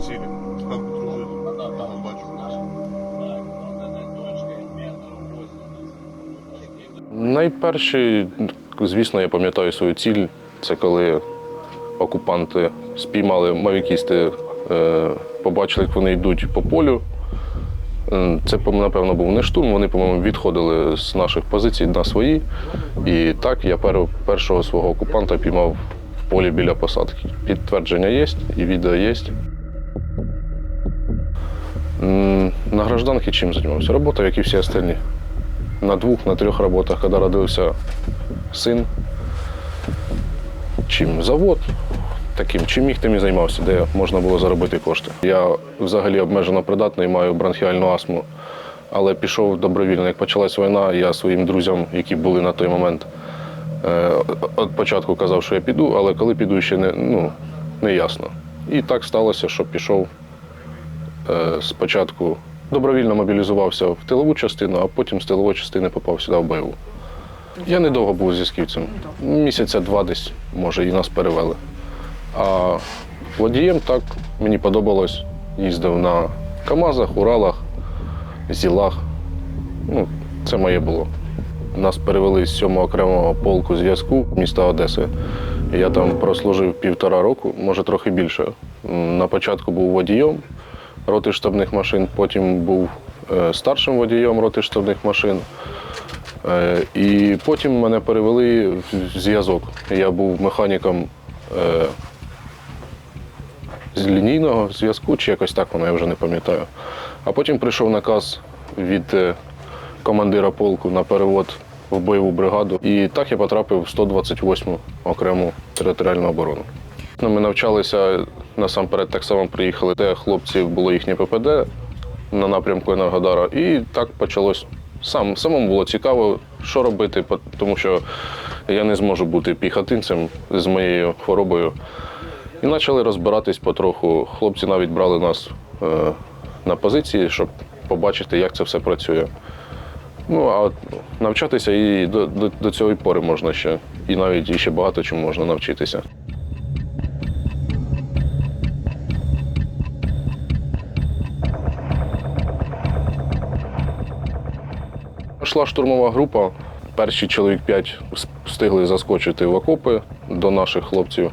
до. Там дружили. Там бачу. Найперший, звісно, я пам'ятаю свою ціль. Це коли окупанти спіймали мавікісти, е, побачили, як вони йдуть по полю. Е, Це, напевно, був не штурм. Вони, по-моєму, відходили з наших позицій на свої. І так я першого свого окупанта піймав в полі біля посадки. Підтвердження є і відео є. На гражданці чим займався? Робота, як і всі остальні на двох, на трьох роботах, коли родився син. Чим завод, таким, чим міг тим і займався, де можна було заробити кошти. Я взагалі обмежено придатний, маю бронхіальну астму, але пішов добровільно. Як почалась війна, я своїм друзям, які були на той момент, е, від початку казав, що я піду, але коли піду, ще не, ну, не ясно. І так сталося, що пішов е, спочатку добровільно мобілізувався в тилову частину, а потім з тилової частини попав сюди в бойову. Я недовго був зв'язківцем. Місяця два десь, може, і нас перевели. А водієм так мені подобалось. Їздив на КАМАЗах, Уралах, Зілах. Ну, це моє було. Нас перевели з 7 окремого полку зв'язку міста Одеси. Я там прослужив півтора року, може трохи більше. На початку був водієм роти штабних машин, потім був е, старшим водієм роти штабних машин. Е, І потім мене перевели в зв'язок. Я був механіком е, з лінійного зв'язку, чи якось так воно, я вже не пам'ятаю. А потім прийшов наказ від командира полку на перевод в бойову бригаду. І так я потрапив в 128-му окрему територіальну оборону. Ну, Ми навчалися насамперед так само приїхали, де хлопців було їхнє ППД на напрямку Енергодара. І так почалось. Сам, самому було цікаво, що робити, тому що я не зможу бути піхотинцем з моєю хворобою. І почали розбиратись потроху. Хлопці навіть брали нас е, на позиції, щоб побачити, як це все працює. Ну, а навчатися і до, до, до цієї пори можна ще. І навіть ще багато чому можна навчитися. Пішла штурмова група. Перші чоловік п'ять встигли заскочити в окопи до наших хлопців.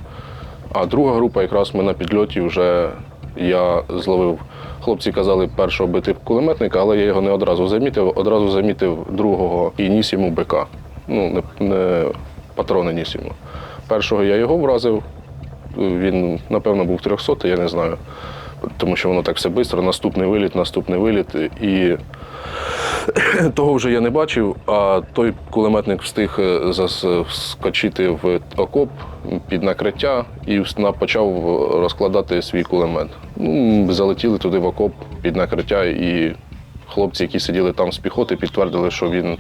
А друга група, якраз ми на підльоті вже я зловив. Хлопці казали першого бити кулеметника, але я його не одразу замітив. Одразу замітив другого і ніс йому БК. Ну, не, не патрони ніс йому. Першого я його вразив. Він, напевно, був 300, я не знаю. Тому що воно так все швидко. Наступний виліт, наступний виліт. І того вже я не бачив, а той кулеметник встиг е, зас- вскочити в окоп під накриття і почав розкладати свій кулемет. Ну, залетіли туди в окоп під накриття, і хлопці, які сиділи там з піхоти, підтвердили, що він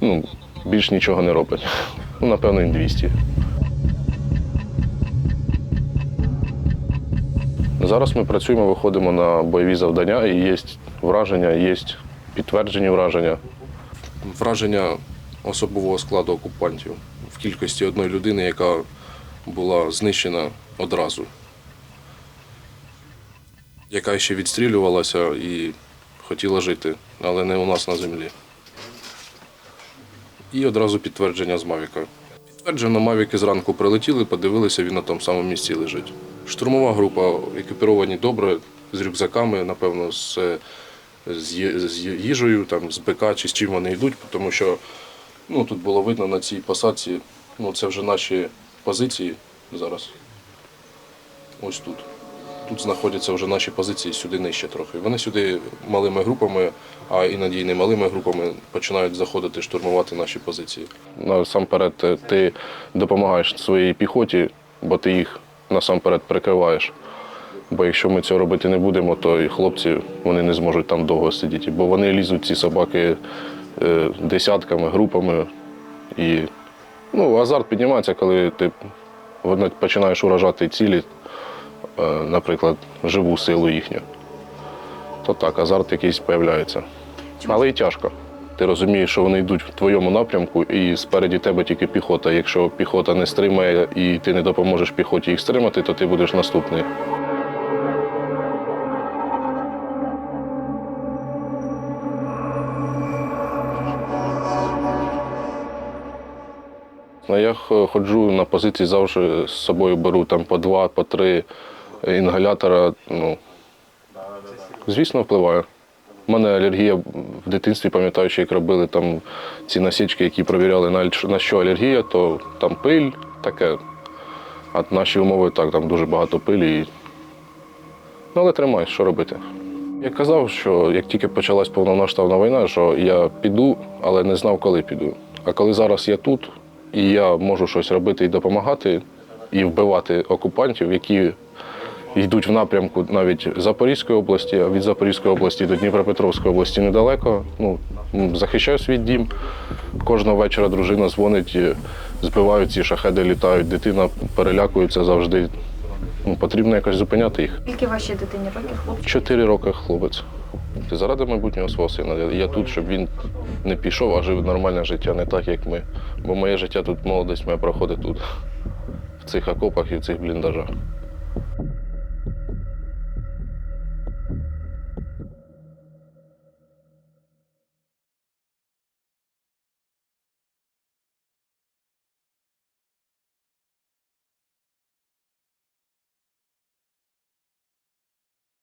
ну, більш нічого не робить. Ну, напевно, він 200. Зараз ми працюємо, виходимо на бойові завдання, і є враження, є підтверджені враження. Враження особового складу окупантів в кількості одної людини, яка була знищена одразу, яка ще відстрілювалася і хотіла жити, але не у нас на землі. І одразу підтвердження з Мавіка. Підтверджено, Мавіки зранку прилетіли, подивилися, він на тому самому місці лежить. Штурмова група екіпіровані добре, з рюкзаками, напевно, з, з, їжею, там, з БК чи з чим вони йдуть, тому що ну, тут було видно на цій посадці, ну, це вже наші позиції зараз. Ось тут. Тут знаходяться вже наші позиції сюди нижче трохи. Вони сюди малими групами, а іноді і не малими групами починають заходити штурмувати наші позиції. Насамперед, е, ти допомагаєш своїй піхоті, бо ти їх насамперед прикриваєш. Бо якщо ми цього робити не будемо, то і хлопці вони не зможуть там довго сидіти. Бо вони лізуть ці собаки е, десятками, групами. І ну, азарт піднімається, коли ти починаєш уражати цілі, е, наприклад, живу силу їхню. То так, азарт якийсь з'являється. Але і тяжко. Ти розумієш, що вони йдуть в твоєму напрямку, і спереді тебе тільки піхота. Якщо піхота не стримає і ти не допоможеш піхоті їх стримати, то ти будеш наступний. Звісно, я ходжу на позиції завжди з собою беру там по два, по три інгалятора. Ну, звісно, впливає. У мене алергія в дитинстві, пам'ятаючи, як робили там ці насічки, які провіряли на, на що алергія, то там пиль таке. А наші умови так, там дуже багато пилі. І... Ну, але тримай, що робити. Я казав, що як тільки почалась повномасштабна війна, що я піду, але не знав, коли піду. А коли зараз я тут, і я можу щось робити і допомагати, і вбивати окупантів, які йдуть в напрямку навіть Запорізької області, а від Запорізької області до Дніпропетровської області недалеко. Ну, захищаю свій дім. Кожного вечора дружина дзвонить, збивають ці шахеди, літають, дитина перелякується завжди. Ну, потрібно якось зупиняти їх. Скільки вашій дитині років? Чотири роки хлопець. Ти заради майбутнього свого сина. Я- тут, щоб він не пішов, а жив нормальне життя, не так, як ми. Бо моє життя тут, молодість моя проходить тут, в цих окопах і в цих бліндажах.